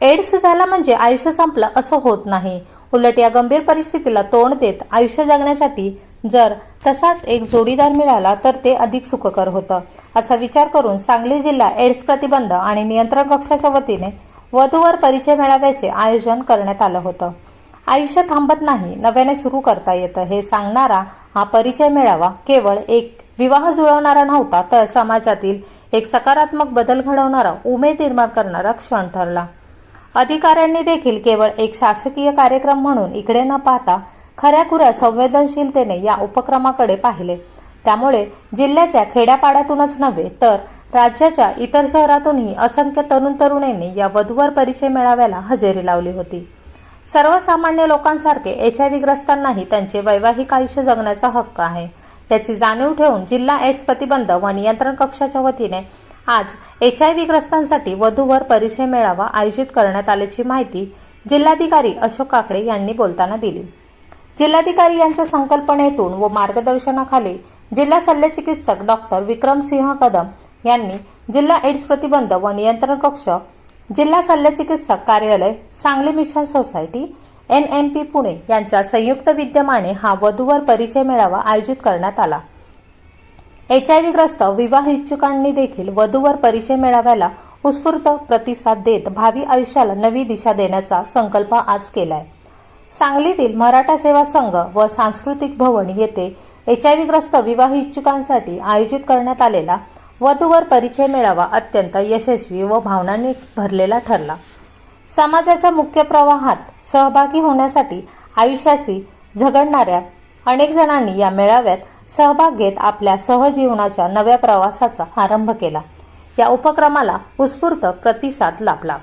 AIDS झाला म्हणजे आयुष्य संपलं असं होत नाही. उलट या गंभीर परिस्थितीला तोंड देत आयुष्य जगण्यासाठी जर तसाच एक जोडीदार मिळाला तर ते अधिक सुखकर होतं. असा विचार करून सांगली जिल्हा एड्स प्रतिबंध आणि नियंत्रण कक्षाच्या वतीने वधूवर परिचय मेळाव्याचे आयोजन करण्यात आलं होतं. आयुष्य थांबत नाही नव्याने सुरू करता येतं हे सांगणारा हा परिचय मेळावा केवळ एक विवाह जुळवणारा नव्हता तर समाजातील एक सकारात्मक बदल घडवणारा उमेद निर्माण करणारा क्षण ठरला. अधिकाऱ्यांनी देखील केवळ एक शासकीय कार्यक्रम म्हणून इकडे न पाहता खऱ्याखुऱ्या संवेदनशीलतेने या उपक्रमाकडे पाहिले. त्यामुळे जिल्ह्याच्या खेड्यापाड्यातूनच नव्हे तर राज्याच्या इतर शहरातूनही असंख्य तरुण तरुणींनी या वधूवर परिचय मेळाव्याला हजेरी लावली होती. सर्वसामान्य लोकांसारखे एच आय ग्रस्तांनाही त्यांचे वैवाहिक आयुष्य जगण्याचा हक्क आहे. याची जाणीव ठेवून जिल्हा एड्स प्रतिबंध व नियंत्रण कक्षाच्या वतीने आज एच आय व्ही ग्रस्तांसाठी वधूवर परिचय मेळावा आयोजित करण्यात आल्याची माहिती जिल्हाधिकारी अशोक काकडे यांनी बोलताना दिली. जिल्हाधिकारी यांच्या संकल्पनेतून व मार्गदर्शनाखाली जिल्हा शल्यचिकित्सक डॉक्टर विक्रमसिंह कदम यांनी जिल्हा एड्स प्रतिबंध व नियंत्रण कक्ष जिल्हा शल्यचिकित्सक कार्यालय Sangli mission society N M P Pune यांच्या संयुक्त विद्यमाने हा वधूवर परिचय मेळावा आयोजित करण्यात आला. एच आय ग्रस्त विवाह इच्छुकांनी देखील वधूवर परिचय मेळाव्याला उत्स्फूर्त प्रतिसाद देत भावी आयुष्याला नवी दिशा देण्याचा संकल्प आज केलाय. सांगलीतील मराठा सेवा संघ व सांस्कृतिक भवन येथे एच आय ग्रस्त विवाह इच्छुकांसाठी आयोजित करण्यात आलेला वधूवर परिचय मेळावा अत्यंत यशस्वी व भावनांनी भरलेला ठरला. समाजाच्या मुख्य प्रवाहात सहभागी होण्यासाठी आयुष्याशी झगडणाऱ्या अनेक जणांनी या मेळाव्यात सहभाग घेत आपल्या सहजीवनाच्या नव्या प्रवासाचा आरंभ केला. या उपक्रमाला उत्स्फूर्त प्रतिसाद लाभला.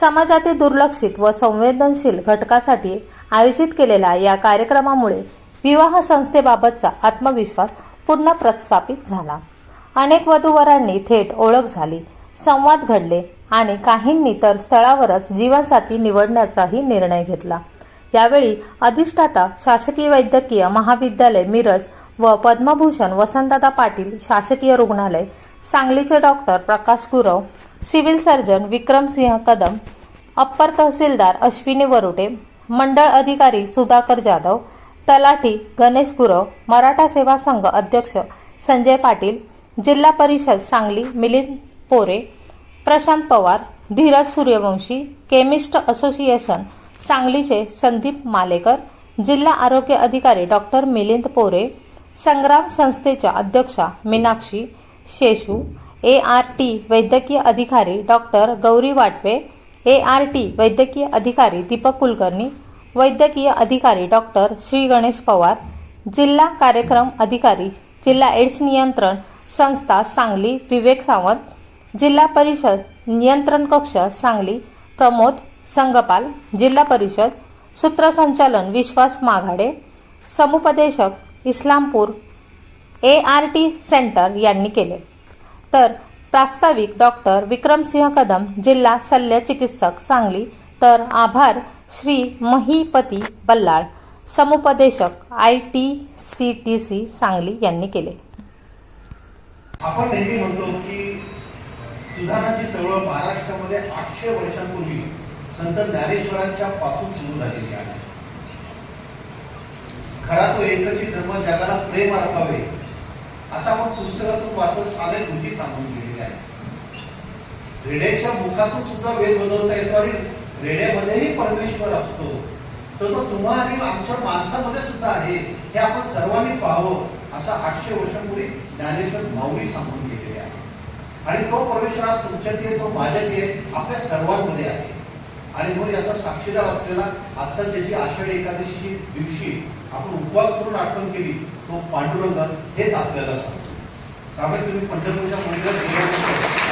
समाजातील दुर्लक्षित व संवेदनशील घटकासाठी आयोजित केलेल्या या कार्यक्रमामुळे विवाह संस्थेबाबतचा आत्मविश्वास पुन्हा प्रस्थापित झाला. अनेक वधूवरांनी थेट ओळख झाली संवाद घडले आणि काहींनी तर स्थळावरच जीवनसाथी निवडण्याचाही निर्णय घेतला. यावेळी अधिष्ठाता शासकीय वैद्यकीय महाविद्यालय मिरज व पद्मभूषण वसंतदादा पाटील शासकीय रुग्णालय सांगलीचे doctor Prakash Gurav civil surgeon Vikramsinh Kadam upper tehsildar Ashwini Varute मंडळ अधिकारी सुधाकर जाधव तलाठी गणेश गुरव मराठा सेवा संघ अध्यक्ष संजय पाटील जिल्हा परिषद सांगली मिलिंद पोरे प्रशांत पवार धीरज सूर्यवंशी केमिस्ट असोसिएशन सांगलीचे संदीप मालेकर जिल्हा आरोग्य अधिकारी डॉक्टर मिलिंद पोरे संग्राम संस्थेच्या अध्यक्षा Meenakshi Sheshu A R T वैद्यकीय अधिकारी doctor Gauri Watve A R T वैद्यकीय अधिकारी दीपक कुलकर्णी वैद्यकीय अधिकारी डॉक्टर श्री गणेश पवार जिल्हा कार्यक्रम अधिकारी जिल्हा एड्स नियंत्रण संस्था सांगली विवेक सावंत जिल्हा परिषद नियंत्रण कक्ष सांगली प्रमोद संगपाल जिल्हा परिषद सूत्रसंचालन विश्वास माघाडे समुपदेशक Islampur A R T centre यांनी केले. तर प्रास्ताविक डॉक्टर विक्रमसिंह कदम जिल्हा शल्य चिकित्सक सांगली. तर आभार श्री महीपती बल्लाळ समुपदेशक I T C T C Sangli यांनी केले. आपण नेहमी म्हणतो की सुधाराची चळवळ महाराष्ट्रामध्ये आठशे वर्षांपूर्वी संत ज्ञानेश्वरांच्या पासून सुरू झालेली आहे. खरा तो एकची धर्म जगाला प्रेम अर्पावे. असा मग पुस्तकातून वाचत सारे तुझी सांगून गेलेली आहे. रेड्याच्या मुखातून सुद्धा वेद बदलता येतो आणि रेड्यामध्येही परमेश्वर असतो. तर तो तुम्हा आणि आमच्या माणसामध्ये सुद्धा आहे. हे आपण सर्वांनी पाहावं असा आठशे वर्षांपूर्वी ज्ञानेश्वर माऊली सांगून गेलेले आहे. आणि तो परमेश्वर आज तुमच्यात आहे तो माझ्यात आहे आपल्या सर्वांमध्ये आहे. आणि म्हणून याचा साक्षीदार असलेला आता ज्याची आषाढी एकादशीची दिवशी आपण उपवास करून आठवण केली तो पांडुरंग हेच आपल्याला सांगतो. त्यामुळे तुम्ही पंढरपूरच्या मंदिरात गेल्यानंतर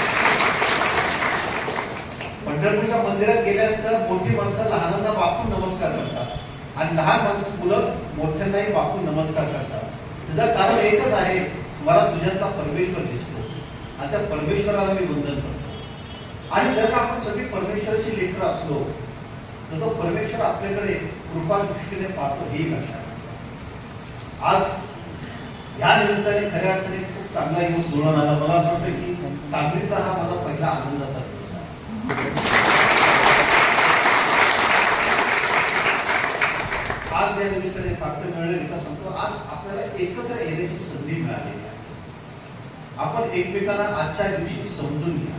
पंढरपूरच्या मंदिरात गेल्यानंतर मोठी माणसं लहानांना वाकून नमस्कार करतात. आणि लहान माणसं मुलं मोठ्यांनाही वाकून नमस्कार करतात. त्याचं कारण एकच आहे मला तुझ्यातला परमेश्वर दिसतो. आणि त्या परमेश्वराला मी वंदन करतो. आणि जर आपण सगळी परमेश्वराची लेकर असलो तर तो परमेश्वर आपल्याकडे कृपा दृष्टीने पाहतो हे लक्षात आज या निमित्ताने खऱ्या अर्थाने खूप चांगला योग जुळून आला. मला असं वाटतं की सांगलीचा हा माझा पहिला आनंदाचा दिवस आहे. आज या निमित्ताने फारसे मिळाले का सांगतो. आज आपल्याला एकत्र येण्याची संधी मिळालेली आहे. आपण एकमेकांना आजच्या दिवशी समजून घ्या.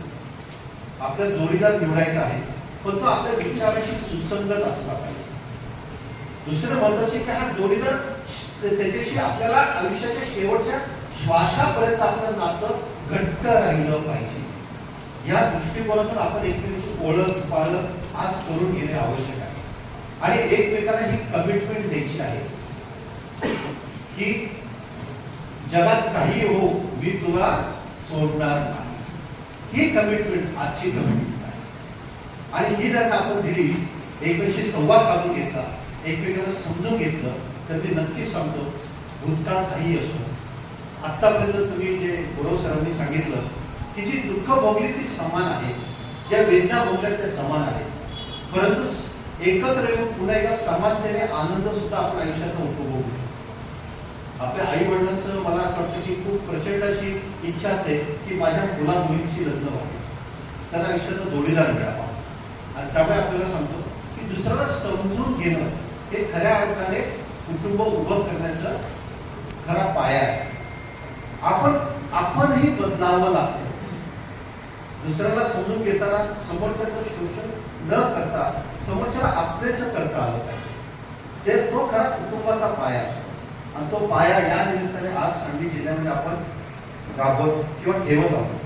आपला जोडीदार निवडायचा आहे पण तो आपल्या विचाराशी सुसंगत असला पाहिजे. दुसरं महत्त्वाचे की हा जोडीदार त्याच्याशी आपल्याला आयुष्याच्या शेवटच्या श्वासापर्यंत आपलं नातं घट्ट राहिलं पाहिजे. या दृष्टिकोनातून आपण एकमेकांची ओळख पाळख आज करून घेणे आवश्यक आहे. आणि एकमेकांना ही कमिटमेंट द्यायची आहे. की जगात काही हो मी तुला सोडणार नाही. ही कमिटमेंट आजची कमिटमेंट आहे. आणि ही जर का आपण दिली एकमेकांशी संवाद साधून घेतला एकमेकांना समजून घेतलं तर मी नक्कीच सांगतो भूतकाळ काही असो आत्तापर्यंत तुम्ही जे गौरव सरांनी सांगितलं की जी दुःख भोगली ती समान आहे. ज्या वेदना भोगल्या त्या समान आहेत. परंतु एकत्र येऊन पुन्हा एकदा समानतेने आनंद सुद्धा आपण आयुष्याचा उपभोगू शकतो. आपल्या आई वडिलांचं मला असं वाटतं की खूप प्रचंड अशी इच्छा असते की माझ्या मुला मुलींची लग्न व्हावी. त्याला आयुष्याचा जोडीदार मिळावा. आणि त्यामुळे आपल्याला सांगतो की दुसऱ्याला समजून घेणं हे खऱ्या अर्थाने कुटुंब उभं करण्याचा खरा पाया आहे. आपण आपणही बदलावं लागतं. दुसऱ्याला समजून घेताना समोरच्याचं शोषण न करता समोरच्याला आपलेसं करता आलं पाहिजे. ते तो खरा कुटुंबाचा पाया असतो. आणि तो पाया या निमित्ताने आज सांगली जिल्ह्यामध्ये आपण राबवत किंवा ठेवत आहोत.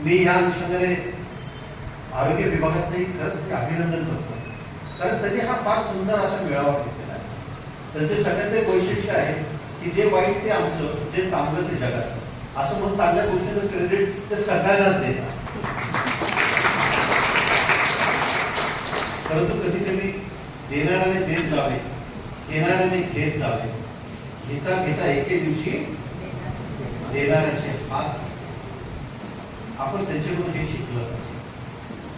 मी या अनुषंगाने आरोग्य विभागाचंही खरंच मी अभिनंदन करतो. कारण त्यांनी हा फार सुंदर असा मेळावा घेतलेला आहे. त्यांचे सगळ्याचे वैशिष्ट्य आहे की जे वाईट ते आमचं जे चांगलं ते जगाचं. असं म्हणून चांगल्या गोष्टीचं क्रेडिट ते सगळ्यांनाच देतात. परंतु कधीतरी देणाऱ्याने देत जावे. घेणाऱ्याने घेत जावे. घेता घेता एके दिवशी देणाऱ्याचे हात. आपण त्यांच्याकडून हे शिकलं पाहिजे.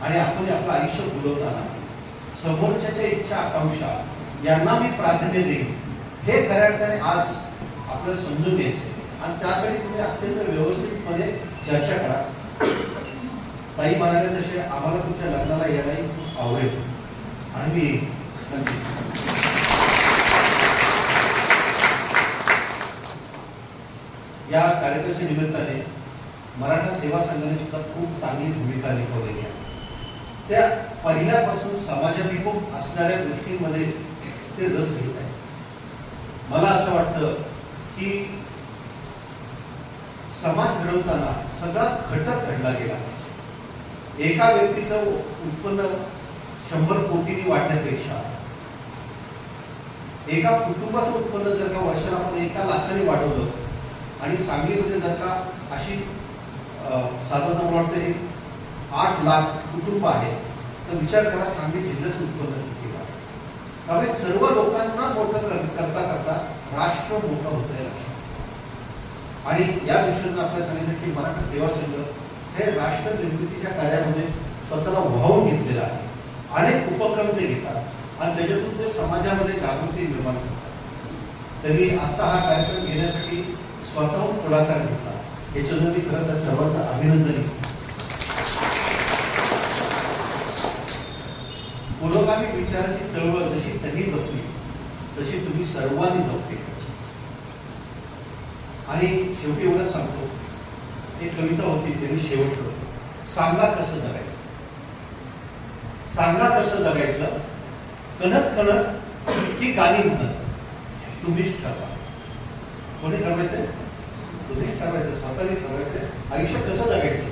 आणि आपण आपलं आयुष्य फुलवताना समोरच्याच्या इच्छा आकांक्षा यांना मी प्राधान्य देईन हे खऱ्या अर्थाने आज आपल्याला समजून घ्यायचं. आणि त्यासाठी तुम्ही अत्यंत व्यवस्थितपणे चर्चा करा. ताई म्हणाले तसे आम्हाला तुमच्या लग्नाला यायलाही खूप आवडेल. आणि मी या कार्यक्रमाच्या निमित्ताने मराठा सेवा संघाने सुद्धा खूप चांगली भूमिका निभावलेली आहे. त्या पहिल्यापासून समाजाभिमुख असणाऱ्या गोष्टींमध्ये ते रस घेत आहे मला असं वाटतं की समाज घडवताना सगळा घटक घडला गेला पाहिजे. एका व्यक्तीचं उत्पन्न शंभर कोटीनी वाढण्यापेक्षा एका कुटुंबाचं उत्पन्न जर का वर्षाला आपण एका लाखाने वाढवलं आणि सांगलीमध्ये जर का अशी साधारण मला वाटतं एक आठ लाख कुटुंब आहे तर विचार करा सांगली जिल्ह्याचं उत्पन्न किती आहे त्यामुळे सर्व लोकांना मोठं करता करता राष्ट्र मोठं होत आहे लक्षात. आणि या दृष्टीनं आपल्याला सांगितलं की मराठा सेवा संघ हे राष्ट्र निर्मितीच्या कार्यामध्ये स्वतःला वाहून घेतलेलं आहे. अनेक उपक्रम ते घेतात आणि त्याच्यातून ते समाजामध्ये जागृती निर्माण करतात. तरी आजचा हा कार्यक्रम घेण्यासाठी स्वतःहून पुढाकार घेतला. याच्यासाठी मी खरं तर सर्वांचं अभिनंदन पुरोगामी विचाराची चळवळ जशी त्यांनी जपली तशी तुम्ही सर्वांनी जपली. आणि शेवटी एवढंच सांगतो एक कविता होती त्यांनी शेवट करतो सांगा कसं जगायचं? सांगा कसं जगायचं? कणत कणत ती गाणी म्हणत तुम्हीच ठरवा. कोणी ठरवायचं तुम्हीच ठरवायचं स्वतःने ठरवायचं आयुष्य कसं जगायचं?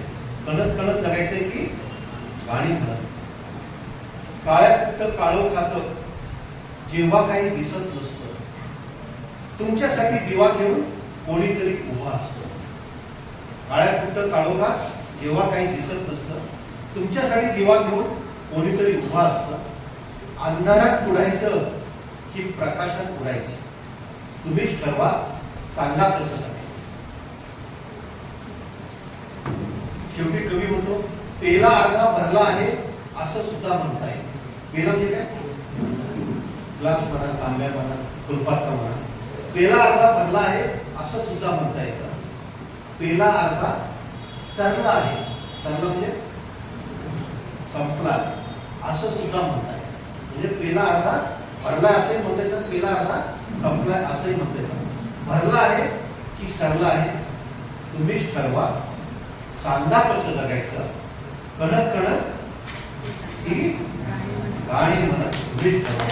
कणत कणत जगायचंय की गाणी म्हणत? काळ्या कुठं काळो खात जेव्हा काही दिसत नसतं. तुमच्यासाठी दिवा घेऊन कोणीतरी उभा असतो. काळ्या कुठं काळोखात जेव्हा काही दिसत नसतं. तुमच्यासाठी दिवा घेऊन कोणीतरी उभा असतं. अंधारात पुढायचं की प्रकाशात पुढायचं तुम्हीच ठरवा. सांगा कसं सांगायचं शेवटी कवी म्हणतो पेला अर्धा भरला आहे असं सुद्धा म्हणता येईल. पेला म्हणजे काय? ग्लास म्हणा तांब्या म्हणा फुलपात्र म्हणा. पेला अर्धा भरला आहे असं सुद्धा म्हणता येतं. पेला अर्धा सरला आहे. सरला म्हणजे संपला असं सुद्धा म्हणता येईल म्हणजे पेला अर्धा भरला असंही म्हणता येतं. पेला अर्धा संपलाय असंही म्हणता येतं. भरला आहे की सरला आहे? तुम्हीच ठरवा. सांगा कसं जगायचं? कणत कणत? ही गाणी म्हणत तुम्हीच ठरवा.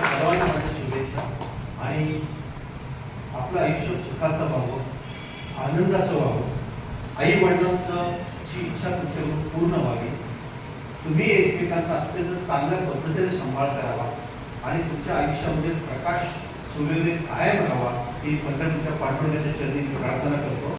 सर्वांना माझ्या शुभेच्छा. आणि आपलं आयुष्य सुखाचं व्हावं आनंदाचं व्हावं. आई वडिलांचं ची इच्छा तुमच्याकडून पूर्ण व्हावी. तुम्ही एकमेकांचा अत्यंत चांगल्या पद्धतीने सांभाळ करावा. आणि तुमच्या आयुष्यामध्ये प्रकाश सूर्योदय कायम राहावा ही पंढरपूरच्या पाठवण्याच्या चरणी प्रार्थना करतो.